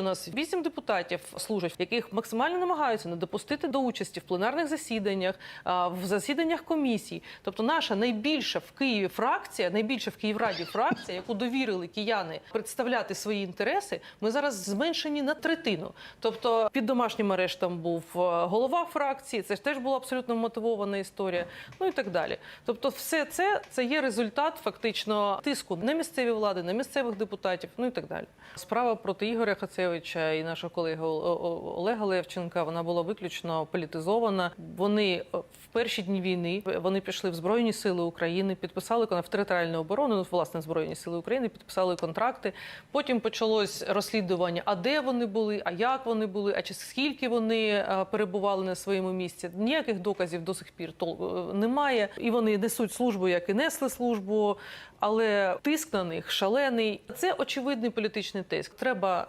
У нас вісім депутатів служать, яких максимально намагаються не допустити до участі в пленарних засіданнях, в засіданнях комісій. Тобто, наша найбільша в Києві фракція, найбільша в Київраді фракція, яку довірили кияни представляти свої інтереси, ми зараз зменшені на третину. Тобто, під домашнім арештом був е, голова фракції. Це ж теж була абсолютно мотивована історія. Ну і так далі. Тобто, все це це є результат фактично тиску на місцеві влади, на місцевих депутатів, ну і так далі. Справа проти Ігоря Хацевича і нашого колеги Олега Левченка вона була виключно політизована. Вони е, в перші дні війни вони пішли в Збройні Сили України, підписали в територіальну оборону, ну, власне, Збройні Сили України, підписали контракти. Потім почалось розслідування, а де вони були, а як вони були, а чи скільки вони е, перебували на своєму місці. Ніяких доказів до сих пір е, немає. І вони несуть службу, як і несли службу. Але тиск на них шалений. Це очевидний політичний тиск. Треба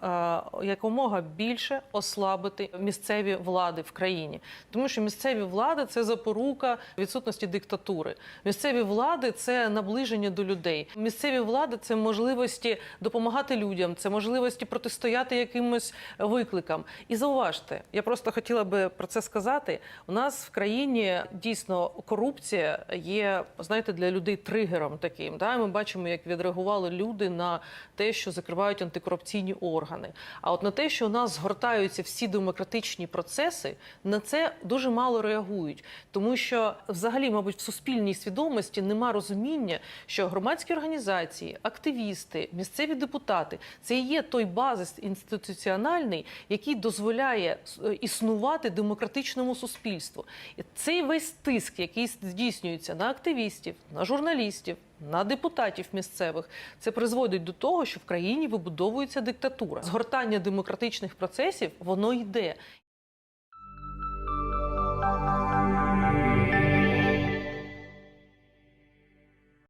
якомога більше ослабити місцеві влади в країні, тому що місцеві влади це запорука відсутності диктатури. Місцеві влади це наближення до людей. Місцеві влади це можливості допомагати людям, це можливості протистояти якимось викликам. І зауважте, я просто хотіла би про це сказати. У нас в країні дійсно корупція є, знаєте, для людей тригером таким. Да? Ми бачимо, як відреагували люди на те, що закривають антикорупційні органи. А от на те, що у нас згортаються всі демократичні процеси, на це дуже мало реагують, тому що взагалі, мабуть, в суспільній свідомості нема розуміння, що громадські організації, активісти, місцеві депутати це і є той базис інституціональний, який дозволяє е, існувати демократичному суспільству. І цей весь тиск, який здійснюється на активістів, на журналістів, на депутатів місцевих. Це призводить до того, що в країні вибудовується диктатура. Згортання демократичних процесів воно йде.